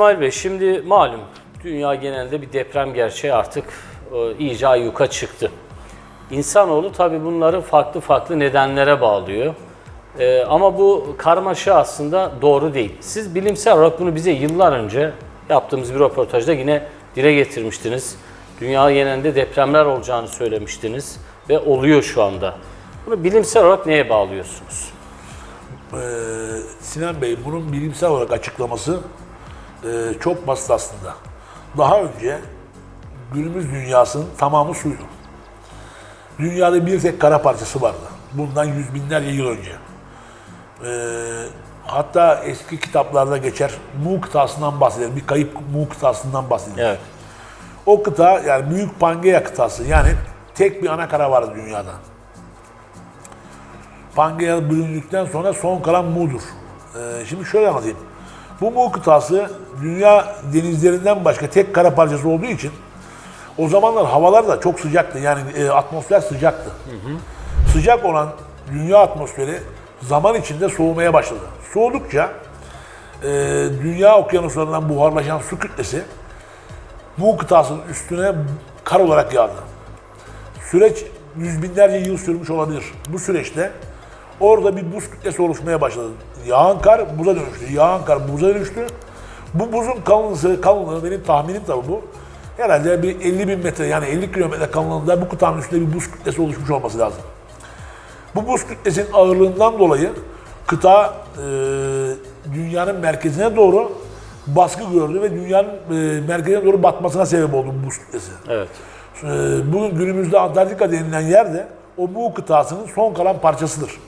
İsmail Bey şimdi malum dünya genelinde bir deprem gerçeği artık e, iyice ayyuka çıktı. İnsanoğlu tabii bunları farklı farklı nedenlere bağlıyor. E, ama bu karmaşa aslında doğru değil. Siz bilimsel olarak bunu bize yıllar önce yaptığımız bir röportajda yine dile getirmiştiniz. Dünya genelinde depremler olacağını söylemiştiniz ve oluyor şu anda. Bunu bilimsel olarak neye bağlıyorsunuz? Ee, Sinan Bey bunun bilimsel olarak açıklaması e, çok basit aslında. Daha önce günümüz dünyasının tamamı suydu. Dünyada bir tek kara parçası vardı. Bundan yüz binlerce yıl önce. Ee, hatta eski kitaplarda geçer Mu kıtasından bahseder. Bir kayıp Mu kıtasından bahseder. Evet. O kıta yani Büyük Pangea kıtası yani tek bir ana kara vardı dünyada. Pangea bölündükten sonra son kalan Mu'dur. Ee, şimdi şöyle anlatayım. Bu Mu kıtası dünya denizlerinden başka tek kara parçası olduğu için o zamanlar havalar da çok sıcaktı. Yani e, atmosfer sıcaktı. Sıcak olan dünya atmosferi zaman içinde soğumaya başladı. Soğudukça e, dünya okyanuslarından buharlaşan su kütlesi bu kıtasının üstüne kar olarak yağdı. Süreç yüz binlerce yıl sürmüş olabilir. Bu süreçte orada bir buz kütlesi oluşmaya başladı. Yağan kar buza dönüştü. Yağan kar buza dönüştü. Bu buzun kalınlığı, kalınlığı benim tahminim tabii bu. Herhalde bir 50 bin metre yani 50 kilometre kalınlığında bu kıtanın üstünde bir buz kütlesi oluşmuş olması lazım. Bu buz kütlesinin ağırlığından dolayı kıta e, dünyanın merkezine doğru baskı gördü ve dünyanın e, merkezine doğru batmasına sebep oldu bu buz kütlesi. Evet. E, bugün günümüzde Antarktika denilen yerde o bu kıtasının son kalan parçasıdır.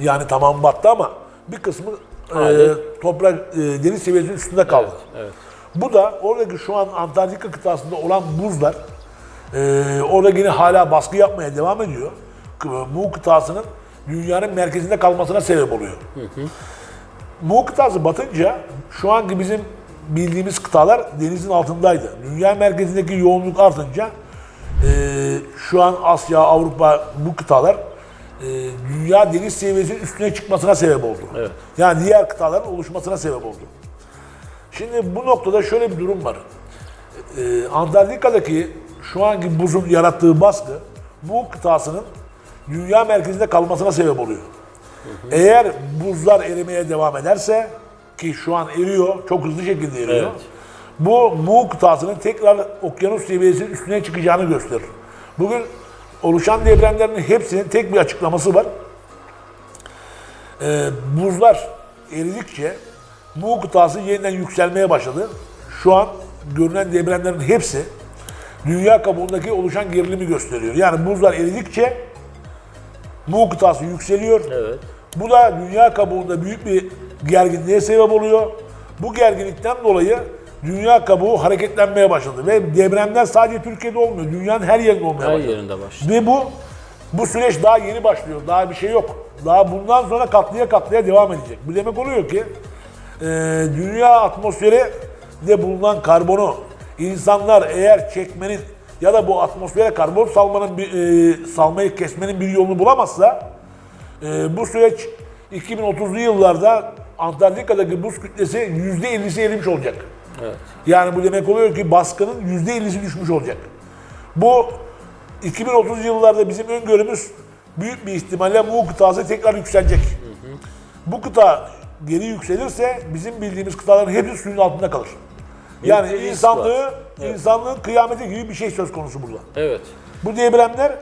Yani tamam battı ama bir kısmı e, toprak e, deniz seviyesinin üstünde kaldı. Evet. Bu da oradaki şu an Antarktika kıtasında olan buzlar e, orada yine hala baskı yapmaya devam ediyor. Mu kıtasının dünyanın merkezinde kalmasına sebep oluyor. Mu kıtası batınca şu anki bizim bildiğimiz kıtalar denizin altındaydı. Dünya merkezindeki yoğunluk artınca e, şu an Asya, Avrupa bu kıtalar e, dünya deniz seviyesinin üstüne çıkmasına sebep oldu. Evet. Yani diğer kıtaların oluşmasına sebep oldu. Şimdi bu noktada şöyle bir durum var. Ee, Antarktika'daki şu anki buzun yarattığı baskı bu kıtasının dünya merkezinde kalmasına sebep oluyor. Eğer buzlar erimeye devam ederse ki şu an eriyor, çok hızlı şekilde eriyor. Evet. Bu Mu kıtasının tekrar okyanus seviyesinin üstüne çıkacağını gösterir. Bugün oluşan depremlerin hepsinin tek bir açıklaması var. Ee, buzlar eridikçe Mu kıtası yeniden yükselmeye başladı. Şu an görünen depremlerin hepsi dünya kabuğundaki oluşan gerilimi gösteriyor. Yani buzlar eridikçe Mu kıtası yükseliyor. Evet. Bu da dünya kabuğunda büyük bir gerginliğe sebep oluyor. Bu gerginlikten dolayı dünya kabuğu hareketlenmeye başladı ve depremler sadece Türkiye'de olmuyor. Dünyanın her yerinde olmaya Her başladı. yerinde başladı. Ve bu bu süreç daha yeni başlıyor. Daha bir şey yok. Daha bundan sonra katlıya katlıya devam edecek. Bu demek oluyor ki e, dünya atmosferi de bulunan karbonu insanlar eğer çekmenin ya da bu atmosfere karbon salmanın e, salmayı kesmenin bir yolunu bulamazsa e, bu süreç 2030'lu yıllarda Antarktika'daki buz kütlesi %50'si erimiş olacak. Evet. Yani bu demek oluyor ki baskının %50'si düşmüş olacak. Bu 2030 yıllarda bizim öngörümüz büyük bir ihtimalle bu kıtası tekrar yükselecek. Bu kıta geri yükselirse bizim bildiğimiz kıtaların hepsi suyun altında kalır. Yani Büyük risk insanlığı. Evet. insanlığın kıyameti gibi bir şey söz konusu burada. Evet. Bu depremler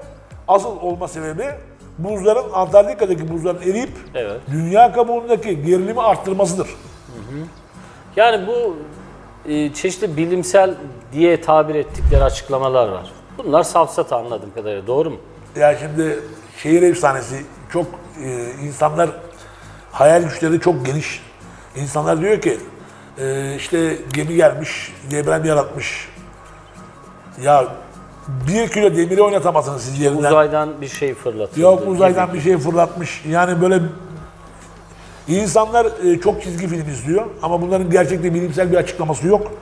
asıl olma sebebi buzların Antarktika'daki buzların eriyip Evet. dünya kabuğundaki gerilimi arttırmasıdır. Yani bu e, çeşitli bilimsel diye tabir ettikleri açıklamalar var. Bunlar safsata anladığım kadarıyla. Doğru mu? Ya şimdi şehir efsanesi çok e, insanlar hayal güçleri çok geniş. İnsanlar diyor ki e, işte gemi gelmiş, deprem yaratmış. Ya bir kilo demiri oynatamazsınız siz yerinden. Uzaydan bir şey fırlatıyor. Yok uzaydan bir şey fırlatmış. Yani böyle insanlar e, çok çizgi film izliyor ama bunların gerçekte bilimsel bir açıklaması yok.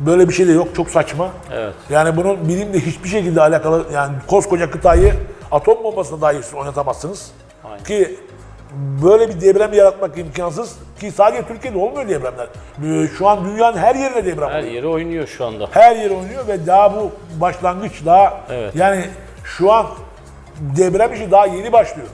Böyle bir şey de yok. Çok saçma. Evet. Yani bunun bilimle hiçbir şekilde alakalı yani koskoca kıtayı atom bombasına dahi oynatamazsınız. Aynen. Ki böyle bir deprem yaratmak imkansız ki sadece Türkiye'de olmuyor depremler. Ee, Şu an dünyanın her yerinde deprem Her oluyor. yeri oynuyor şu anda. Her yer oynuyor ve daha bu başlangıç daha Evet. yani şu an deprem işi daha yeni başlıyor.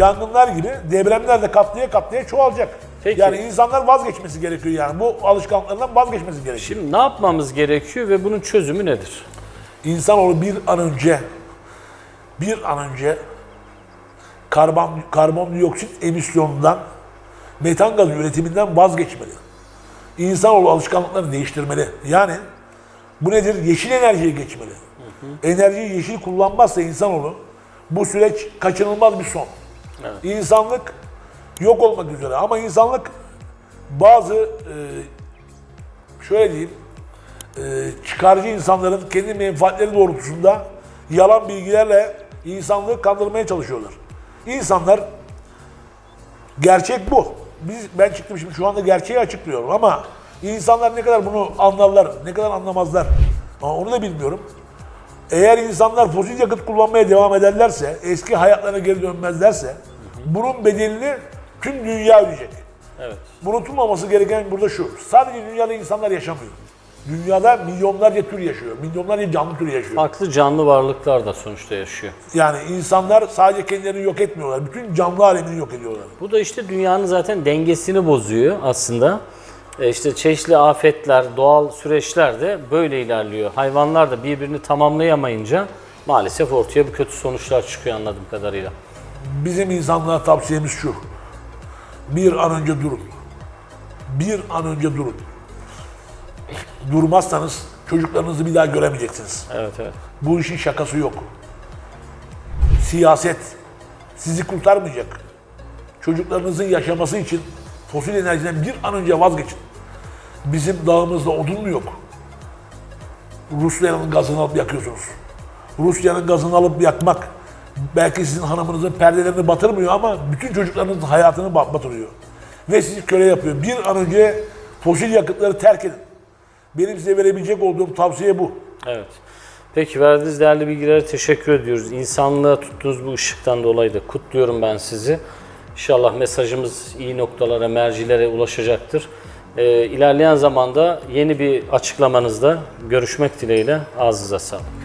Yangınlar gibi depremler de katlaya katlaya çoğalacak. Peki. Yani insanlar vazgeçmesi gerekiyor yani. Bu alışkanlıklarından vazgeçmesi gerekiyor. Şimdi ne yapmamız gerekiyor ve bunun çözümü nedir? İnsanoğlu bir an önce bir an önce karbon karbondioksit emisyonundan metan gazı üretiminden vazgeçmeli. İnsanoğlu alışkanlıklarını değiştirmeli. Yani bu nedir? Yeşil enerjiye geçmeli. Enerjiyi yeşil kullanmazsa insanoğlu bu süreç kaçınılmaz bir son. İnsanlık yok olmak üzere ama insanlık bazı e, şöyle diyeyim e, çıkarcı insanların kendi menfaatleri doğrultusunda yalan bilgilerle insanlığı kandırmaya çalışıyorlar. İnsanlar gerçek bu. Biz ben çıktım şimdi şu anda gerçeği açıklıyorum ama insanlar ne kadar bunu anlarlar, ne kadar anlamazlar. Ama onu da bilmiyorum. Eğer insanlar fosil yakıt kullanmaya devam ederlerse, eski hayatlarına geri dönmezlerse bunun bedelini tüm dünya ödeyecek. Evet. Unutulmaması gereken burada şu. Sadece dünyada insanlar yaşamıyor. Dünyada milyonlarca tür yaşıyor. Milyonlarca canlı tür yaşıyor. Farklı canlı varlıklar da sonuçta yaşıyor. Yani insanlar sadece kendilerini yok etmiyorlar. Bütün canlı alemini yok ediyorlar. Bu da işte dünyanın zaten dengesini bozuyor aslında. E işte çeşitli afetler, doğal süreçler de böyle ilerliyor. Hayvanlar da birbirini tamamlayamayınca maalesef ortaya bu kötü sonuçlar çıkıyor anladığım kadarıyla. Bizim insanlığa tavsiyemiz şu. Bir an önce durun. Bir an önce durun. Durmazsanız çocuklarınızı bir daha göremeyeceksiniz. Evet evet. Bu işin şakası yok. Siyaset sizi kurtarmayacak. Çocuklarınızın yaşaması için fosil enerjiden bir an önce vazgeçin. Bizim dağımızda odun mu yok? Rusya'nın gazını alıp yakıyorsunuz. Rusya'nın gazını alıp yakmak belki sizin hanımınızın perdelerini batırmıyor ama bütün çocuklarınızın hayatını bat- batırıyor. Ve sizi köle yapıyor. Bir an önce fosil yakıtları terk edin. Benim size verebilecek olduğum tavsiye bu. Evet. Peki verdiğiniz değerli bilgilere teşekkür ediyoruz. İnsanlığa tuttuğunuz bu ışıktan dolayı da kutluyorum ben sizi. İnşallah mesajımız iyi noktalara, mercilere ulaşacaktır. Ee, ilerleyen zamanda yeni bir açıklamanızda görüşmek dileğiyle ağzınıza sağlık.